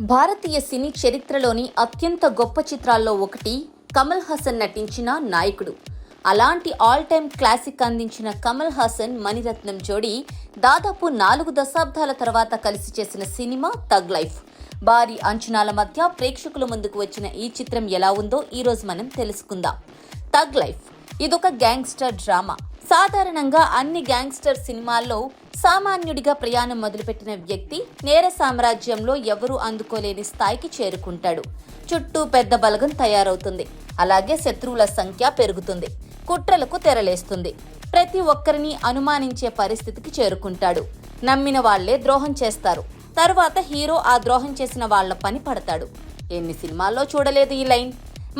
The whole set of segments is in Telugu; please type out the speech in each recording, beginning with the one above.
భారతీయ సినీ చరిత్రలోని అత్యంత గొప్ప చిత్రాల్లో ఒకటి కమల్ హాసన్ నటించిన నాయకుడు. అలాంటి ఆల్ టైమ్ క్లాసిక్ అందించిన కమల్ హాసన్ మణిరత్నం జోడీ దాదాపు నాలుగు దశాబ్దాల తర్వాత కలిసి చేసిన సినిమా తగ్ లైఫ్. భారీ అంచనాల మధ్య ప్రేక్షకుల ముందుకు వచ్చిన ఈ చిత్రం ఎలా ఉందో ఈరోజు మనం తెలుసుకుందాం. తగ్ లైఫ్ ఇదొక గ్యాంగ్స్టర్ డ్రామా. సాధారణంగా అన్ని గ్యాంగ్స్టర్ సినిమాల్లో సామాన్యుడిగా ప్రయాణం మొదలుపెట్టిన వ్యక్తి నేర సామ్రాజ్యంలో ఎవరూ అందుకోలేని స్థాయికి చేరుకుంటాడు. చుట్టూ పెద్ద బలగం తయారవుతుంది. అలాగే శత్రువుల సంఖ్య పెరుగుతుంది. కుట్రలకు తెరలేస్తుంది. ప్రతి ఒక్కరిని అనుమానించే పరిస్థితికి చేరుకుంటాడు. నమ్మిన వాళ్ళే ద్రోహం చేస్తారు. తరువాత హీరో ఆ ద్రోహం చేసిన వాళ్ళ పని పడతాడు. ఎన్ని సినిమాల్లో చూడలేదు ఈ లైన్.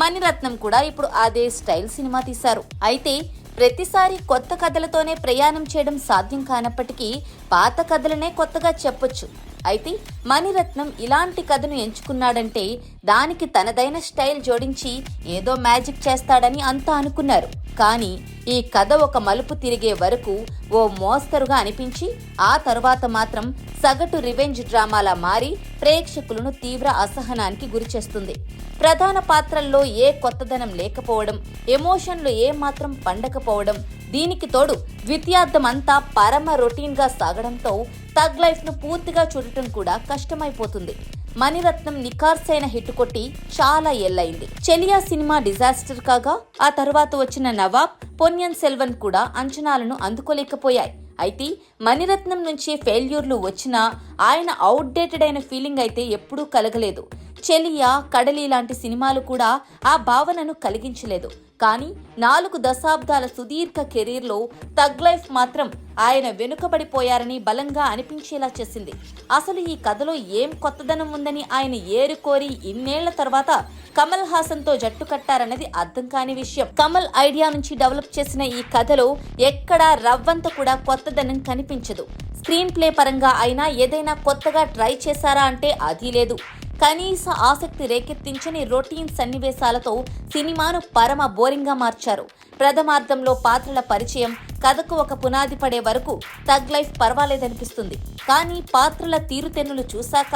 మణిరత్నం కూడా ఇప్పుడు అదే స్టైల్ సినిమా తీశారు. అయితే ప్రతిసారి కొత్త కథలతోనే ప్రయాణం చేయడం సాధ్యం కానప్పటికీ పాత కథలనే కొత్తగా చెప్పొచ్చు. అయితే మణిరత్నం ఇలాంటి కథను ఎంచుకున్నాడంటే దానికి తనదైన స్టైల్ జోడించి ఏదో మ్యాజిక్ చేస్తాడని అంతా అనుకున్నారు. కానీ ఈ కథ ఒక మలుపు తిరిగే వరకు ఓ మోస్తరుగా అనిపించి ఆ తరువాత మాత్రం సగటు రివెంజ్ డ్రామాలా మారి ప్రేక్షకులను తీవ్ర అసహనానికి గురిచేస్తుంది. ప్రధాన పాత్రల్లో ఏ కొత్తదనం లేకపోవడం ఎమోషన్లు ఏ మాత్రం పండకపోవడం దీనికి తోడు ద్వితీయార్థమంతా పరమ రొటీన్గా సాగడంతో తగ్ లైఫ్ను పూర్తిగా చూడటం కూడా కష్టమైపోతుంది. మణిరత్నం నిఖార్సైన హిట్ కొట్టి చాలా ఎల్లయింది చెలియా సినిమా డిజాస్టర్ కాగా ఆ తర్వాత వచ్చిన నవాబ్ పొన్యన్ సెల్వన్ కూడా అంచనాలను అందుకోలేకపోయాయి. అయితే మణిరత్నం నుంచి ఫెయిల్యూర్లు వచ్చినా ఆయన అవుట్డేటెడ్ అయిన ఫీలింగ్ అయితే ఎప్పుడూ కలగలేదు. చెలియా కడలి లాంటి సినిమాలు కూడా ఆ భావనను కలిగించలేదు. కానీ నాలుగు దశాబ్దాల సుదీర్ఘ కెరీర్లో తగ్ లైఫ్ మాత్రం ఆయన వెనుకబడిపోయారని బలంగా అనిపించేలా చేసింది. అసలు ఈ కథలో ఏం కొత్తదనం ఉందని ఆయన ఏరుకోరి ఇన్నేళ్ళ తర్వాత కమల్ హాసన్తో జట్టు కట్టారన్నది అర్థం కాని విషయం. కమల్ ఐడియా నుంచి డెవలప్ చేసిన ఈ కథలో ఎక్కడా రవ్వంత కూడా కొత్తదనం కనిపించదు. స్క్రీన్ ప్లే పరంగా అయినా ఏదైనా కొత్తగా ట్రై చేశారా అంటే అది లేదు. కనీస ఆసక్తి రేకెత్తించని రొటీన్ సన్నివేశాలతో సినిమాను పరమ బోరింగ్గా మార్చారు. ప్రథమార్థంలో పాత్రల పరిచయం కథకు ఒక పునాది పడే వరకు తగ్ లైఫ్ పర్వాలేదనిపిస్తుంది. కానీ పాత్రల తీరుతెన్నులు చూశాక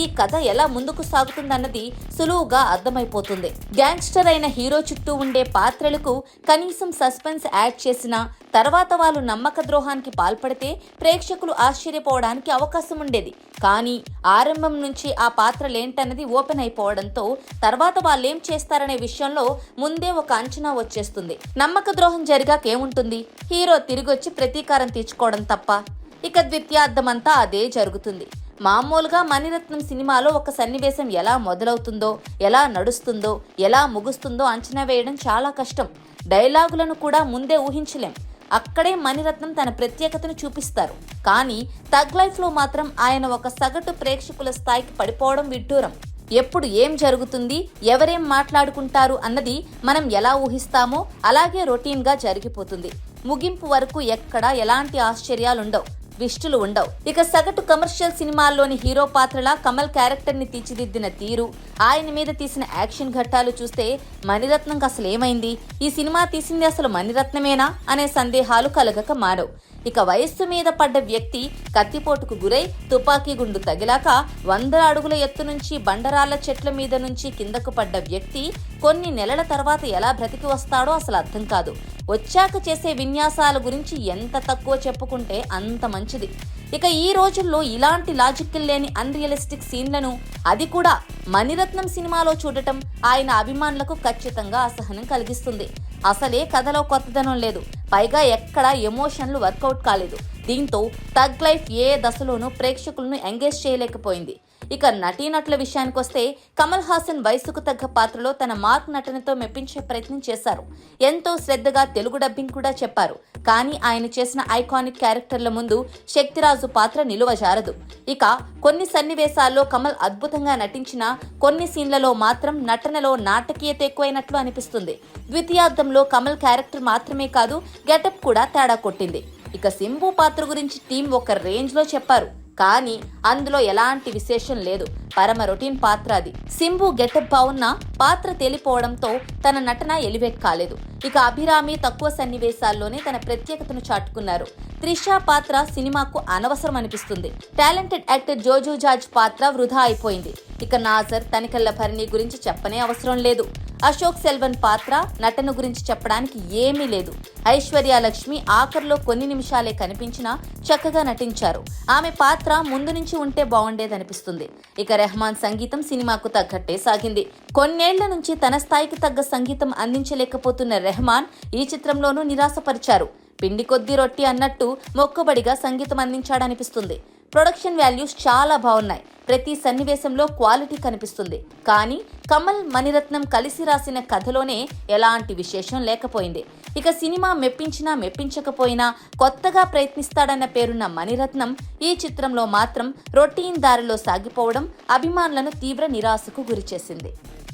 ఈ కథ ఎలా ముందుకు సాగుతుందన్నది సులువుగా అర్థమైపోతుంది. గ్యాంగ్స్టర్ అయిన హీరో చుట్టూ ఉండే పాత్రలకు కనీసం సస్పెన్స్ యాడ్ చేసినా తర్వాత వాళ్ళు నమ్మక ద్రోహానికి పాల్పడితే ప్రేక్షకులు ఆశ్చర్యపోవడానికి అవకాశం ఉండేది. కానీ ఆరంభం నుంచి ఆ పాత్రలేంటన్నది ఓపెన్ అయిపోవడంతో తర్వాత వాళ్ళేం చేస్తారనే విషయంలో ముందే ఒక అంచనా వచ్చేస్తుంది. నమ్మక ద్రోహం జరిగాకేముంటుంది? హీరో హీరో తిరిగొచ్చి ప్రతీకారం తీర్చుకోవడం తప్ప ఇక ద్వితీయార్థమంతా అదే జరుగుతుంది. మామూలుగా మణిరత్నం సినిమాలో ఒక సన్నివేశం ఎలా మొదలవుతుందో ఎలా నడుస్తుందో ఎలా ముగుస్తుందో అంచనా వేయడం చాలా కష్టం. డైలాగులను కూడా ముందే ఊహించలేం. అక్కడే మణిరత్నం తన ప్రత్యేకతను చూపిస్తారు. కానీ తగ్ లైఫ్లో మాత్రం ఆయన ఒక సగటు ప్రేక్షకుల స్థాయికి పడిపోవడం విడ్డూరం. ఎప్పుడు ఏం జరుగుతుంది ఎవరేం మాట్లాడుకుంటారు అన్నది మనం ఎలా ఊహిస్తామో అలాగే రొటీన్గా జరిగిపోతుంది. ముగింపు వరకు ఎక్కడా ఎలాంటి ఆశ్చర్యాలుండవు ట్విస్టులు ఉండవు. ఇక సగటు కమర్షియల్ సినిమాల్లోని హీరో పాత్రలా కమల్ క్యారెక్టర్ని తీర్చిదిద్దిన తీరు ఆయన మీద తీసిన యాక్షన్ ఘట్టాలు చూస్తే మణిరత్నంకి అసలు ఏమైంది ఈ సినిమా తీసింది అసలు మణిరత్నమేనా? అనే సందేహాలు కలగక మారవు. ఇక వయస్సు మీద పడ్డ వ్యక్తి కత్తిపోటుకు గురై తుపాకీ గుండు తగిలాక వందల అడుగుల ఎత్తు నుంచి బండరాళ్ళ చెట్ల మీద నుంచి కిందకు పడ్డ వ్యక్తి కొన్ని నెలల తర్వాత ఎలా బ్రతికి వస్తాడో అసలు అర్థం కాదు. వచ్చాక చేసే విన్యాసాల గురించి ఎంత తక్కువ చెప్పుకుంటే అంత మంచిది. ఇక ఈ రోజుల్లో ఇలాంటి లాజిక్లు లేని అన్రియలిస్టిక్ సీన్లను అది కూడా మణిరత్నం సినిమాలో చూడటం ఆయన అభిమానులకు ఖచ్చితంగా అసహనం కలిగిస్తుంది. అసలే కథలో కొత్తదనం లేదు. పైగా ఎక్కడ ఎమోషన్లు వర్కౌట్ కాలేదు. దీంతో తగ్ లైఫ్ ఏ దశలోనూ ప్రేక్షకులను ఎంగేజ్ చేయలేకపోయింది. ఇక నటీనటుల విషయానికొస్తే కమల్ హాసన్ వయసుకు తగ్గ పాత్రలో తన మార్క్ నటనతో మెప్పించే ప్రయత్నం చేశారు. ఎంతో శ్రద్ధగా తెలుగు డబ్బింగ్ కూడా చెప్పారు. కానీ ఆయన చేసిన ఐకానిక్ క్యారెక్టర్ల ముందు శక్తిరాజు పాత్ర నిలువజారదు ఇక కొన్ని సన్నివేశాల్లో కమల్ అద్భుతంగా నటించిన కొన్ని సీన్లలో మాత్రం నటనలో నాటకీయత ఎక్కువైనట్లు అనిపిస్తుంది. ద్వితీయార్థంలో కమల్ క్యారెక్టర్ మాత్రమే కాదు గెటప్ కూడా తేడా కొట్టింది. ఇక సింబు పాత్ర గురించి టీం ఒక రేంజ్లో చెప్పారు. కానీ అందులో ఎలాంటి విశేషం లేదు. పరమ రొటీన్ పాత్ర అది. సింబు గెటప్ బాగున్న పాత్ర తేలిపోవడంతో తన నటన ఎలివేట్ కాలేదు. ఇక అభిరామి తక్కువ సన్నివేశాల్లోనే తన ప్రత్యేకతను చాటుకున్నారు. త్రిష పాత్ర సినిమాకు అనవసరం అనిపిస్తుంది టాలెంటెడ్ యాక్టర్ జోజో జార్జ్ పాత్ర వృధా అయిపోయింది. ఇక నాజర్ తనికల్ల భరణి గురించి చెప్పనే అవసరం లేదు. అశోక్ సెల్వన్ పాత్ర నటన గురించి చెప్పడానికి ఏమీ లేదు. ఐశ్వర్య లక్ష్మి ఆఖరిలో కొన్ని నిమిషాలే కనిపించినా చక్కగా నటించారు. ఆమె పాత్ర ముందు నుంచి ఉంటే బాగుండేదనిపిస్తుంది. ఇక రెహమాన్ సంగీతం సినిమాకు తగ్గట్టే సాగింది. కొన్నేళ్ళ నుంచి తన స్థాయికి తగ్గ సంగీతం అందించలేకపోతున్న రెహమాన్ ఈ చిత్రంలోనూ నిరాశపరిచారు. పిండి కొద్ది రొట్టి అన్నట్టు మొక్కుబడిగా సంగీతం అందించాడనిపిస్తుంది. ప్రొడక్షన్ వాల్యూస్ చాలా బాగున్నాయి. ప్రతి సన్నివేశంలో క్వాలిటీ కనిపిస్తుంది. కానీ కమల్ మణిరత్నం కలిసి రాసిన కథలోనే ఎలాంటి విశేషం లేకపోయింది. ఇక సినిమా మెప్పించినా మెప్పించకపోయినా కొత్తగా ప్రయత్నిస్తాడన్న పేరున్న మణిరత్నం ఈ చిత్రంలో మాత్రం రొటీన్ దారిలో సాగిపోవడం అభిమానులను తీవ్ర నిరాశకు గురిచేసింది.